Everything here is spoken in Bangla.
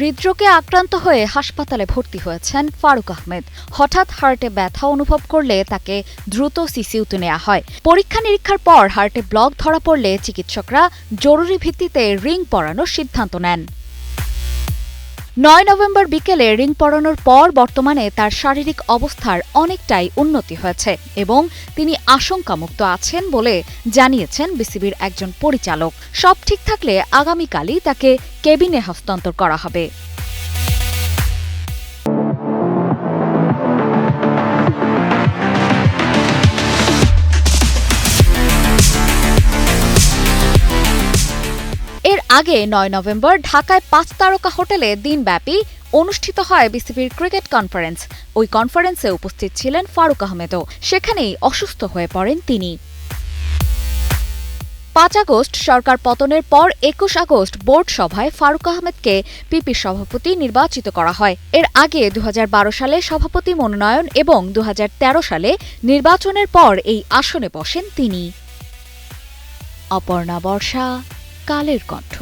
হৃদরোগে আক্রান্ত হয়ে হাসপাতালে ভর্তি হয়েছেন ফারুক আহমেদ। হঠাৎ হার্টে ব্যথা অনুভব করলে তাকে দ্রুত সিসিউতে নেওয়া হয়। পরীক্ষা নিরীক্ষার পর হার্টে ব্লক ধরা পড়লে চিকিৎসকরা জরুরি ভিত্তিতে রিং পরানোর সিদ্ধান্ত নেন। নয় নভেম্বর বিকেলে রিং পরানোর পর বর্তমানে তার শারীরিক অবস্থার অনেকটাই উন্নতি হয়েছে এবং তিনি আশঙ্কামুক্ত আছেন বলে জানিয়েছেন বিসিবির একজন পরিচালক। সব ঠিক থাকলে আগামীকালই তাকে কেবিনে হস্তান্তর করা হবে। এর আগে নয় নভেম্বর ঢাকায় পাঁচ তারকা হোটেলে দিনব্যাপী অনুষ্ঠিত হয় বিসিবির ক্রিকেট কনফারেন্স। ওই কনফারেন্সে উপস্থিত ছিলেন ফারুক আহমেদও। সেখানেই অসুস্থ হয়ে পড়েন তিনি। পাঁচ আগস্ট সরকার পতনের পর একুশ আগস্ট বোর্ড সভায় ফারুক আহমেদকে পিপি সভাপতি নির্বাচিত করা হয়। এর আগে দু হাজার বারো সালে সভাপতি মনোনয়ন এবং দু হাজার তেরো সালে নির্বাচনের পর এই আসনে বসেন তিনি। অপর্ণা বর্ষা কালের কণ্ঠ।